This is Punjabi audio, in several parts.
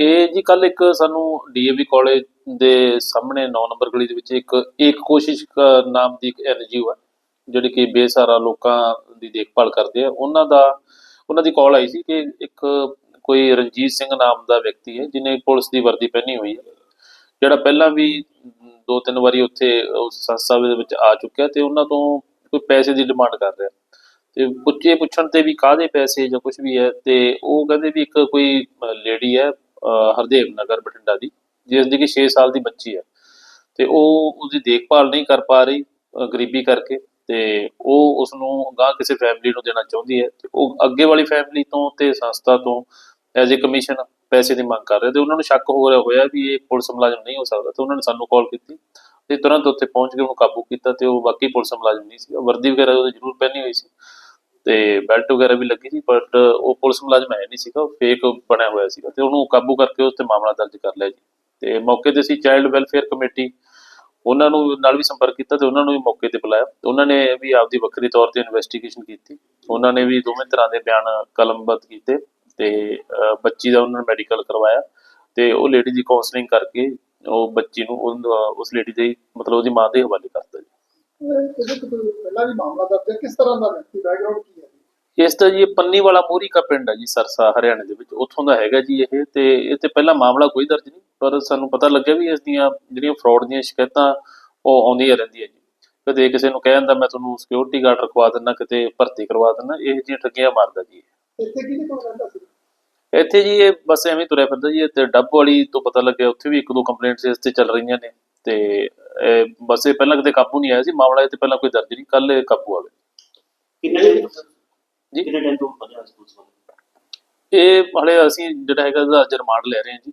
ਇਹ ਜੀ ਕੱਲ ਇੱਕ ਸਾਨੂੰ ਡੀਏਵੀ ਕਾਲਜ ਦੇ ਸਾਹਮਣੇ 9 ਨੰਬਰ ਗਲੀ ਦੇ ਵਿੱਚ ਇੱਕ ਇੱਕ ਕੋਸ਼ਿਸ਼ ਨਾਮ ਦੀ ਇੱਕ ਐਨਜੀਓ ਹੈ ਜਿਹੜੀ ਕਿ ਬੇਸਹਾਰਾ ਲੋਕਾਂ ਦੀ ਦੇਖਭਾਲ ਕਰਦੇ ਆ। ਉਹਨਾਂ ਦਾ, ਉਹਨਾਂ ਦੀ ਕਾਲ ਆਈ ਸੀ ਕਿ ਇੱਕ ਕੋਈ ਰਣਜੀਤ ਸਿੰਘ ਨਾਮ ਦਾ ਵਿਅਕਤੀ ਹੈ, ਜਿਹਨੇ ਪੁਲਿਸ ਦੀ ਵਰਦੀ ਪਹਿਨੀ ਹੋਈ ਹੈ, ਜਿਹੜਾ ਪਹਿਲਾਂ ਵੀ ਦੋ ਤਿੰਨ ਵਾਰੀ ਉੱਥੇ ਉਸ ਸੰਸਥਾ ਦੇ ਵਿੱਚ ਆ ਚੁੱਕਿਆ ਤੇ ਉਹਨਾਂ ਤੋਂ ਕੋਈ ਪੈਸੇ ਦੀ ਡਿਮਾਂਡ ਕਰ ਰਿਹਾ। ਤੇ ਪੁੱਛੇ ਪੁੱਛਣ ਤੇ ਵੀ ਕਾਹਦੇ ਪੈਸੇ ਜਾਂ ਕੁਝ ਵੀ ਹੈ, ਤੇ ਉਹ ਕਹਿੰਦੇ ਵੀ ਇੱਕ ਕੋਈ ਲੇਡੀ ਹੈ ਹਰਦੇਵ ਨਗਰ ਬਠਿੰਡਾ ਦੀ ਜਿਸ ਦੀ ਕਿ 6 ਸਾਲ ਦੀ ਬੱਚੀ ਹੈ ਤੇ ਉਹ ਉਹਦੀ ਦੇਖਭਾਲ ਨਹੀਂ ਕਰ ਪਾ ਰਹੀ ਗਰੀਬੀ ਕਰਕੇ। ਤੇ ਉਹ ਉਸ ਨੂੰ ਗਾਂ ਕਿਸੇ ਫੈਮਿਲੀ ਨੂੰ ਦੇਣਾ ਚਾਹੁੰਦੀ ਹੈ। ਤੇ ਉਹ ਅੱਗੇ ਵਾਲੀ ਫੈਮਿਲੀ ਤੋਂ ਤੇ ਸੰਸਥਾ ਤੋਂ ਐਜ਼ ਅ ਕਮਿਸ਼ਨ ਪੈਸੇ ਦੀ ਮੰਗ ਕਰ ਰਹੇ ਤੇ ਉਹਨਾਂ ਨੂੰ ਸ਼ੱਕ ਹੋ ਰਿਹਾ ਹੋਇਆ ਵੀ ਇਹ ਪੁਲਿਸ ਮੁਲਾਜ਼ਮ ਨਹੀਂ ਹੋ ਸਕਦਾ। ਤੇ ਉਹਨਾਂ ਨੇ ਸਾਨੂੰ ਕਾਲ ਕੀਤੀ ਤੇ ਤੁਰੰਤ ਉੱਥੇ ਪਹੁੰਚ ਕੇ ਉਹਨੂੰ ਕਾਬੂ ਕੀਤਾ ਤੇ ਉਹ ਬਾਕੀ ਪੁਲਿਸ ਮੁਲਾਜ਼ਮ ਨਹੀਂ ਸੀ। ਵਰਦੀ ਵਗੈਰਾ ਉਹਦੇ ਜ਼ਰੂਰ ਪਹਿਨੀ ਹੋਈ ਸੀ। ਤੇ ਬੈਲਟ ਵਗੈਰਾ ਵੀ ਲੱਗੀ ਸੀ ਬਟ ਉਹ ਪੁਲਿਸ ਮੁਲਾਜ਼ਮ ਹੈ ਨਹੀਂ ਸੀਗਾ, ਉਹ ਫੇਕ ਬਣਿਆ ਹੋਇਆ ਸੀਗਾ ਤੇ ਉਹਨੂੰ ਕਾਬੂ ਕਰਕੇ ਉਸ ਤੇ ਮਾਮਲਾ ਦਰਜ ਕਰ ਲਿਆ ਜੀ। ਤੇ ਮੌਕੇ ਤੇ ਸੀ ਚਾਈਲਡ ਵੈਲਫੇਅਰ ਕਮੇਟੀ ਉਹਨਾਂ ਨੂੰ ਨਾਲ ਵੀ ਸੰਪਰਕ ਕੀਤਾ ਤੇ ਉਹਨਾਂ ਨੂੰ ਵੀ ਮੌਕੇ ਤੇ ਬੁਲਾਇਆ। ਤੇ ਉਹਨਾਂ ਨੇ ਵੀ ਆਪਦੀ ਵੱਖਰੀ ਤੌਰ ਤੇ ਇਨਵੈਸਟੀਗੇਸ਼ਨ ਕੀਤੀ। ਉਹਨਾਂ ਨੇ ਵੀ ਦੋਵੇਂ ਤਰ੍ਹਾਂ ਦੇ ਬਿਆਨ ਕਲਮਬੱਧ ਕੀਤੇ ਤੇ ਬੱਚੀ ਦਾ ਉਹਨਾਂ ਨੇ ਮੈਡੀਕਲ ਕਰਵਾਇਆ ਤੇ ਉਹ ਲੇਡੀ ਦੀ ਕਾਉਂਸਲਿੰਗ ਕਰਕੇ ਉਹ ਬੱਚੀ ਨੂੰ ਉਹ- ਉਸ ਲੇਡੀ ਦੇ ਮਤਲਬ ਉਹਦੀ ਮਾਂ ਦੇ ਹਵਾਲੇ ਕਰਤਾ। ਜੀ ਇਹਦੇ ਤੋਂ ਕੋਈ ਪਹਿਲਾਂ ਵੀ ਮਾਮਲਾ ਦਰਜ ਹੈ ਕਿਸ ਤਰ੍ਹਾਂ ਦਾ ਵਿਅਕਤੀ ਬੈਕਗ੍ਰਾਉਂਡ ਕੀ ਹੈ ਇਸ ਦਾ ਜੀ ਇਹ ਪੰਨੀ ਵਾਲਾ ਮੋਰੀ ਕਾ ਪਿੰਡ ਹੈ ਜੀ ਸਰਸਾ ਹਰਿਆਣੇ ਦੇ ਵਿੱਚ। ਉੱਥੋਂ ਦਾ ਹੈਗਾ ਜੀ ਇਹ ਤੇ ਇਹ ਤੇ ਪਹਿਲਾਂ ਮਾਮਲਾ ਕੋਈ ਦਰਜ ਨਹੀਂ ਪਰ ਸਾਨੂੰ ਪਤਾ ਲੱਗਿਆ ਵੀ ਇਸ ਦੀਆਂ ਜਿਹੜੀਆਂ ਫਰਾਡ ਦੀਆਂ ਸ਼ਿਕਾਇਤਾਂ ਉਹ ਆਉਂਦੀਆਂ ਰਹਿੰਦੀਆਂ ਜੀ। ਕਦੇ ਕਿਸੇ ਨੂੰ ਕਹਿ ਮੈਂ ਤੁਹਾਨੂੰ ਸਿਕਿਉਰਿਟੀ ਗਾਰਡ ਰਖਵਾ ਦਿੰਦਾ ਕਿਤੇ ਭਰਤੀ ਕਰਵਾ ਦਿੰਦਾ ਇਹ ਜਿਹੀਆਂ ਠੱਗੀਆਂ ਮਾਰਦਾ ਜੀ। ਇੱਥੇ ਕਿਹਦੇ ਕੋਲ ਰਹਿੰਦਾ ਸੀ? ਇੱਥੇ ਜੀ ਇਹ ਬਸ ਐਵੇਂ ਤੁਰਿਆ ਫਿਰਦਾ ਜੀ ਤੇ ਡੱਬ ਵਾਲੀ ਤੋਂ ਪਤਾ ਲੱਗਿਆ ਉੱਥੇ ਵੀ ਇੱਕ ਦੋ ਕੰਪਲੇਂਟਸ ਇਸ ਤੇ ਚੱਲ ਰਹੀਆਂ ਨੇ ਤੇ ਬਸ ਇਹ ਪਹਿਲਾਂ ਕਿਤੇ ਕਾਬੂ ਨਹੀਂ ਆਇਆ ਸੀ ਮਾਮਲਾ ਇਹ ਤੇ ਪਹਿਲਾਂ ਕੋਈ ਦਰਜ ਨਹੀਂ ਕੱਲ ਇਹ ਕਾਬੂ ਆ ਗਿਆ। ਕਿੰਨੇ ਦਿਨ ਜੀ। ਕਿੰਨੇ ਦਿਨ ਤੋਂ ਬੰਦੇ ਹਸਪਤਾਲ ਵਾਲੇ ਇਹ ਹਲੇ ਅਸੀਂ ਜਿਹੜਾ ਹੈਗਾ ਇਹਦਾ ਅੱਜ ਰਿਮਾਂਡ ਲੈ ਰਹੇ ਹਾਂ ਜੀ।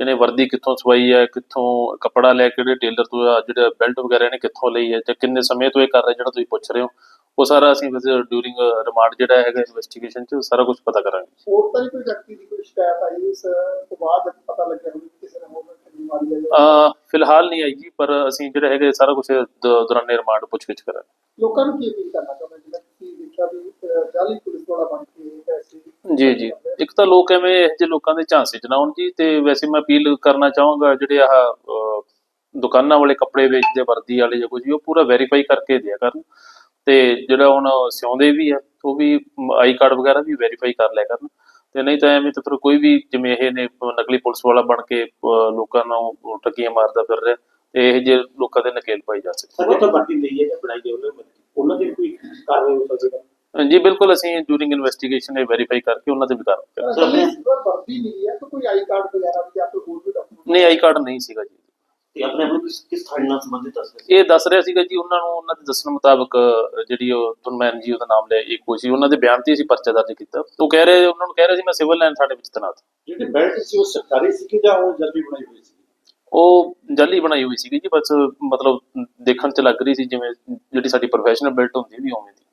ਇਹਨੇ ਵਰਦੀ ਕਿੱਥੋਂ ਸਵਾਈ ਹੈ ਕਿੱਥੋਂ ਕੱਪੜਾ ਲੈ ਕੇ ਕਿਹੜੇ ਟੇਲਰ ਤੋਂ ਆ ਜਿਹੜਾ ਬੈਲਟ ਵਗੈਰਾ ਇਹਨੇ ਕਿੱਥੋਂ ਲਈ ਹੈ ਤੇ ਕਿੰਨੇ ਸਮੇਂ ਤੋਂ ਇਹ ਕਰ ਰਿਹਾ ਜਿਹੜਾ ਤੁਸੀਂ ਪੁੱਛ ਰਹੇ ਹੋ ਉਹ ਸਾਰਾ ਅਸੀਂ ਡਿਊਰਿੰਗ ਰਿਮਾਂਡ ਜਿਹੜਾ ਹੈਗਾ ਇਨਵੈਸਟੀਗੇਸ਼ਨ 'ਚ ਸਾਰਾ ਕੁਝ ਪਤਾ ਕਰਾਂਗੇ। ਹੋਰ ਤਾਂ ਕੋਈ ਵਿਅਕਤੀ ਦੀ ਕੋਈ ਸ਼ਿਕਾਇਤ ਆਈ ਇਸ ਤੋਂ ਬਾਅਦ ਪਤਾ ਲੱਗਿਆ ਹੋਵੇ ਕਿ ਕਿਸੇ ਨੇ ਹੋਰ ਬਿਮਾਰੀ ਅਹ ਫਿਲਹਾਲ ਨਹੀਂ ਆਈ ਜੀ ਪਰ ਅਸੀਂ ਜਿਹੜਾ ਹੈਗਾ ਸਾਰਾ ਕੁਝ ਦੌਰਾਨੇ ਰਿਮਾਂਡ ਪੁੱਛਗਿੱਛ ਕਰਾਂਗੇ। ਲੋਕਾਂ ਨੂੰ ਕੀ ਅਪੀਲ ਕਰਨਾ ਚਾਹੁੰਦੇ ਜਿਵੇਂ ਤੁਸੀਂ ਦੇਖਿਆ ਵੀ ਜਾਲੀ ਪੁਲਿਸ ਵਾਲਾ ਬਣ ਕੇ ਪੈਸੇ ਜੀ ਜੀ। ਇੱਕ ਤਾਂ ਲੋਕ ਐਵੇਂ ਇਹੋ ਜਿਹੇ ਲੋਕਾਂ ਦੇ ਝਾਂਸੇ ਚ ਨਾ ਆਉਣ ਜੀ ਤੇ ਵੈਸੇ ਮੈਂ ਅਪੀਲ ਕਰਨਾ ਚਾਹਾਂਗਾ ਜਿਹੜੇ ਆਹ ਦੁਕਾਨਾਂ ਵਾਲੇ ਕੱਪੜੇ ਵੇਚਦੇ ਵਰਦੀ ਵਾਲੇ ਜਾਂ ਕੁਝ ਉਹ ਪੂਰਾ ਵੈਰੀਫਾਈ ਕਰਕੇ ਦਿਆ ਕਰਨ। ਤੇ ਜਿਹੜਾ ਹੁਣ ਸਿਉਂਦੇ ਵੀ ਆ ਉਹ ਵੀ ਆਈ ਕਾਰਡ ਵਗੈਰਾ ਵੀ ਵੈਰੀਫਾਈ ਕਰ ਲਿਆ ਕਰਨ। ਤੇ ਨਹੀਂ ਤਾਂ ਐਵੇਂ ਤਾਂ ਫਿਰ ਕੋਈ ਵੀ ਜਿਵੇਂ ਇਹ ਨੇ ਨਕਲੀ ਪੁਲਿਸ ਵਾਲਾ ਬਣ ਕੇ ਲੋਕਾਂ ਨੂੰ ਠੱਗੀਆਂ ਮਾਰਦਾ ਫਿਰ ਰਿਹਾ ਤੇ ਇਹ ਜਿਹੇ ਲੋਕਾਂ ਦੇ ਨਕੇਲ ਪਾਈ ਜਾ ਸਕਦੀ ਸਰ ਜਿੱਥੇ ਭਰਤੀ ਲਈ ਹੈ ਜਾਂ ਬਣਾਈ ਗਈ ਉਹਨਾਂ ਦੀ ਉਹਨਾਂ ਦੀ ਕੋਈ ਕਾਰਵਾਈ ਹੋ ਸਕਦੀ ਹੈ? ਜੀ ਬਿਲਕੁਲ ਅਸੀਂ ਡਿਊਰਿੰਗ ਇਨਵੈਸਟੀਗੇਸ਼ਨ ਇਹ ਵੈਰੀਫਾਈ ਕਰਕੇ ਉਹਨਾਂ ਤੇ ਵੀ ਕਰਾਂਗੇ। ਜੇ ਵਾਰ ਵਰਦੀ ਮਿਲੀ ਹੈ ਤਾਂ ਕੋਈ ਆਈ ਕਾਰਡ ਵਗੈਰਾ ਵੀ ਜਾਂ ਕੋਈ ਹੋਰ ਵੀ ਡਾਕੂਮੈਂਟ ਨਹੀਂ ਆਈ ਕਾਰਡ ਨਹੀਂ ਸੀਗਾ ਜੀ। ਕਿਸ ਕਿਸ ਥਾਣੇ ਨਾਲ ਸੰਬੰਧਿਤ ਦੱਸ ਰਹੇ ਇਹ ਦੱਸ ਰਿਹਾ ਸੀਗਾ ਜੀ ਉਹਨਾਂ ਨੂੰ ਉਹਨਾਂ ਦੇ ਦੱਸਣ ਮੁਤਾਬਕ ਜਿਹੜੀ ਉਹ ਤੁਹਾਨੂੰ ਮੈਂ ਐਨਜੀਓ ਦਾ ਨਾਮ ਲਿਆ ਇੱਕ ਕੋਈ ਸੀ। ਉਹਨਾਂ ਦੇ ਬਿਆਨ ਤੇ ਅਸੀਂ ਪਰਚਾ ਦਰਜ ਕੀਤਾ। ਉਹ ਕਹਿ ਰਹੇ ਉਹਨਾਂ ਨੂੰ ਕਹਿ ਰਹੇ ਸੀ ਮੈਂ ਸਿਵਲ ਲਾਈਨ ਸਾਡੇ ਵਿੱਚ ਤੈਨਾਤ ਜਿਹੜੀ ਬੈਲਟ ਸੀ ਉਹ ਸਰਕਾਰੀ ਸੀ ਕਿ ਜਾਂ ਉਹ ਜਲਦੀ ਬਣਾਈ ਹੋਈ ਸੀ? ਉਹ ਜਾਲੀ ਬਣਾਈ ਹੋਈ ਸੀਗੀ ਜੀ ਬਸ ਮਤਲਬ ਦੇਖਣ ਚ ਲੱਗ ਰਹੀ ਸੀ ਜਿਵੇਂ ਜਿਹੜੀ ਸਾਡੀ ਪ੍ਰੋਫੈਸ਼ਨਲ ਬਿਲਟ ਹੁੰਦੀ ਵੀ ਉਵੇਂ ਦੀ।